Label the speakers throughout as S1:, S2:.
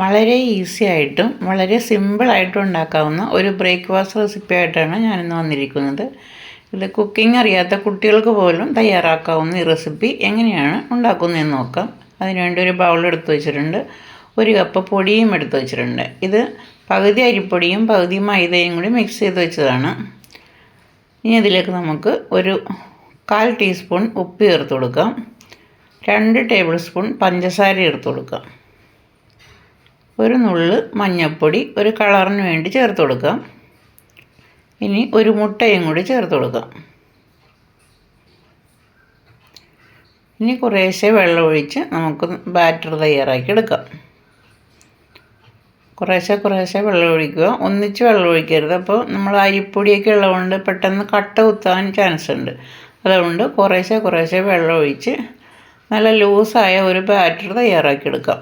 S1: വളരെ ഈസി ആയിട്ടും വളരെ സിമ്പിളായിട്ടും ഉണ്ടാക്കാവുന്ന ഒരു ബ്രേക്ക്ഫാസ്റ്റ് റെസിപ്പി ആയിട്ടാണ് ഞാനിന്ന് വന്നിരിക്കുന്നത്. ഇത് കുക്കിംഗ് അറിയാത്ത കുട്ടികൾക്ക് പോലും തയ്യാറാക്കാവുന്ന ഈ റെസിപ്പി എങ്ങനെയാണ് ഉണ്ടാക്കുന്നതെന്ന് നോക്കാം. അതിനുവേണ്ടി ഒരു ബൗൾ എടുത്ത് വെച്ചിട്ടുണ്ട്. ഒരു കപ്പ് പൊടിയും എടുത്ത് വെച്ചിട്ടുണ്ട്. ഇത് പകുതി അരിപ്പൊടിയും പകുതി മൈദയും കൂടി മിക്സ് ചെയ്ത് വെച്ചതാണ്. ഇനി ഇതിലേക്ക് നമുക്ക് ഒരു കാൽ ടീസ്പൂൺ ഉപ്പ് ചേർത്ത് കൊടുക്കാം. രണ്ട് ടേബിൾ സ്പൂൺ പഞ്ചസാര ചേർത്ത് കൊടുക്കാം. ഒരു നുള്ള് മഞ്ഞൾപ്പൊടി ഒരു കളറിന് വേണ്ടി ചേർത്ത് കൊടുക്കാം. ഇനി ഒരു മുട്ടയും കൂടി ചേർത്ത് കൊടുക്കാം. ഇനി കുറേശ്ശെ വെള്ളമൊഴിച്ച് നമുക്ക് ബാറ്റർ തയ്യാറാക്കി എടുക്കാം. കുറേശ്ശെ കുറേശ്ശെ വെള്ളം ഒഴിക്കുക. ഒന്നിച്ച് വെള്ളം ഒഴിക്കരുത്. അപ്പോൾ നമ്മൾ അരിപ്പൊടിയൊക്കെ ഉള്ളതുകൊണ്ട് പെട്ടെന്ന് കട്ട കുത്താൻ ചാൻസ് ഉണ്ട്. അതുകൊണ്ട് കുറേശ്ശെ കുറേശ്ശെ വെള്ളം ഒഴിച്ച് നല്ല ലൂസായ ഒരു ബാറ്റർ തയ്യാറാക്കി എടുക്കാം.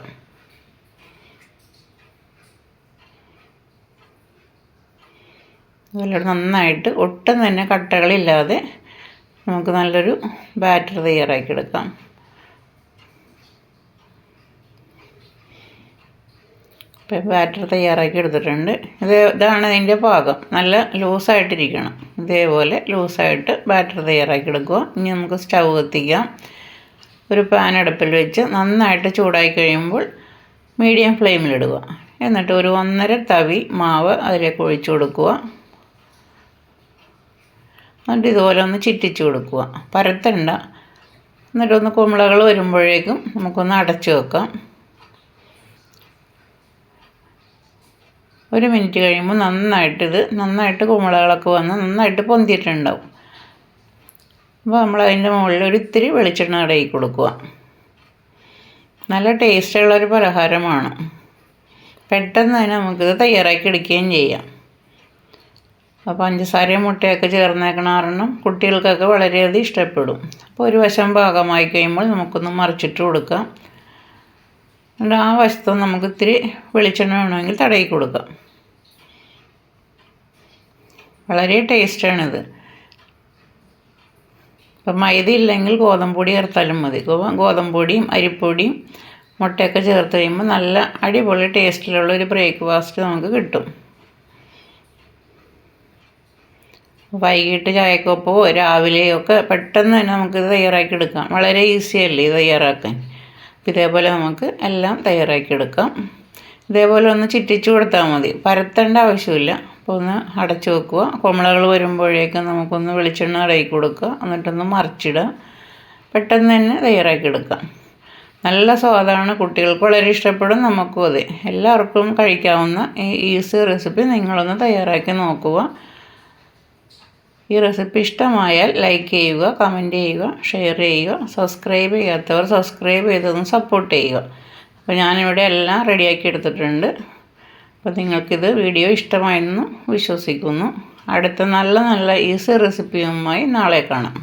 S1: അതുപോലെ നന്നായിട്ട് ഒട്ടും തന്നെ കട്ടകളില്ലാതെ നമുക്ക് നല്ലൊരു ബാറ്റർ തയ്യാറാക്കി എടുക്കാം. ഇപ്പം ബാറ്റർ തയ്യാറാക്കി എടുത്തിട്ടുണ്ട്. ഇത് ഇതാണ് ഇതിന്റെ പാകം നല്ല ലൂസായിട്ടിരിക്കണം. ഇതേപോലെ ലൂസായിട്ട് ബാറ്റർ തയ്യാറാക്കി എടുക്കുക. ഇനി നമുക്ക് സ്റ്റൗ കത്തിക്കാം. ഒരു പാൻ അടുപ്പിൽ വെച്ച് നന്നായിട്ട് ചൂടായി കഴിയുമ്പോൾ മീഡിയം ഫ്ലെയിമിലിടുക എന്നിട്ട് ഒരു ഒന്നര തവി മാവ് അതിലേക്ക് ഒഴിച്ചു കൊടുക്കുക. എന്നിട്ട് ഇതുപോലെ ഒന്ന് ചിറ്റിച്ച് കൊടുക്കുക. പരത്തണ്ട. എന്നിട്ടൊന്ന് കുമ്പളകൾ വരുമ്പോഴേക്കും നമുക്കൊന്ന് അടച്ചു വെക്കാം. ഒരു മിനിറ്റ് കഴിയുമ്പോൾ നന്നായിട്ടിത് നന്നായിട്ട് കുമ്പളകളൊക്കെ വന്ന് നന്നായിട്ട് പൊന്തിയിട്ടുണ്ടാവും. അപ്പോൾ നമ്മൾ അതിന്റെ മുകളിൽ ഒരു ഇത്തിരി വെളിച്ചെണ്ണ അടയി കൊടുക്കുക. നല്ല ടേസ്റ്റുള്ളൊരു പലഹാരമാണ്. പെട്ടെന്ന് തന്നെ നമുക്കിത് തയ്യാറാക്കി എടുക്കുകയും ചെയ്യാം. പഞ്ചസാരയും മുട്ടയൊക്കെ ചേർന്നേക്കണ കാരണം കുട്ടികൾക്കൊക്കെ വളരെയധികം ഇഷ്ടപ്പെടും. അപ്പോൾ ഒരു വശം ഭാഗമായി കഴിയുമ്പോൾ നമുക്കൊന്ന് മറിച്ചിട്ട് കൊടുക്കാം. എന്നിട്ട് ആ വശത്ത് നമുക്ക് ഇത്തിരി വെളിച്ചെണ്ണ വേണമെങ്കിൽ തടയി കൊടുക്കാം. വളരെ ടേസ്റ്റാണിത്. ഇപ്പം മൈദ ഇല്ലെങ്കിൽ ഗോതമ്പ് പൊടി ചേർത്താലും മതി. ഗോതമ്പ് പൊടിയും അരിപ്പൊടിയും മുട്ടയൊക്കെ ചേർത്ത് കഴിയുമ്പോൾ നല്ല അടിപൊളി ടേസ്റ്റിലുള്ള ഒരു ബ്രേക്ക്ഫാസ്റ്റ് നമുക്ക് കിട്ടും. വൈകിട്ട് ചായക്കൊപ്പോ രാവിലെയോ ഒക്കെ പെട്ടെന്ന് തന്നെ നമുക്കിത് തയ്യാറാക്കി എടുക്കാം. വളരെ ഈസിയല്ലേ ഇത് തയ്യാറാക്കാൻ? ഇതേപോലെ നമുക്ക് എല്ലാം തയ്യാറാക്കി എടുക്കാം. ഇതേപോലെ ഒന്ന് ചിറ്റിച്ച് കൊടുത്താൽ മതി. പരത്തേണ്ട ആവശ്യമില്ല. അപ്പോൾ ഒന്ന് അടച്ചു വെക്കുക. കുമളകൾ വരുമ്പോഴേക്കും നമുക്കൊന്ന് വെളിച്ചെണ്ണ അടയി കൊടുക്കുക. എന്നിട്ടൊന്ന് മറിച്ചിടുക. പെട്ടെന്ന് തന്നെ തയ്യാറാക്കി എടുക്കാം. നല്ല സ്വാദാണ്. കുട്ടികൾക്ക് വളരെ ഇഷ്ടപ്പെടും. നമുക്കും അതെ. എല്ലാവർക്കും കഴിക്കാവുന്ന ഈ ഈസി റെസിപ്പി നിങ്ങളൊന്ന് തയ്യാറാക്കി നോക്കുക. ഈ റെസിപ്പി ഇഷ്ടമായാൽ ലൈക്ക് ചെയ്യുക കമന്റ് ചെയ്യുക ഷെയർ ചെയ്യുക സബ്സ്ക്രൈബ് ചെയ്യാത്തവർ സബ്സ്ക്രൈബ് ചെയ്തൊന്ന് സപ്പോർട്ട് ചെയ്യുക. അപ്പോൾ ഞാനിവിടെ എല്ലാം റെഡിയാക്കി എടുത്തിട്ടുണ്ട്. അപ്പോൾ നിങ്ങൾക്കിത് വീഡിയോ ഇഷ്ടമായെന്ന് വിശ്വസിക്കുന്നു. അടുത്ത നല്ല നല്ല ഈസി റെസിപ്പിയുമായി നാളെ കാണാം.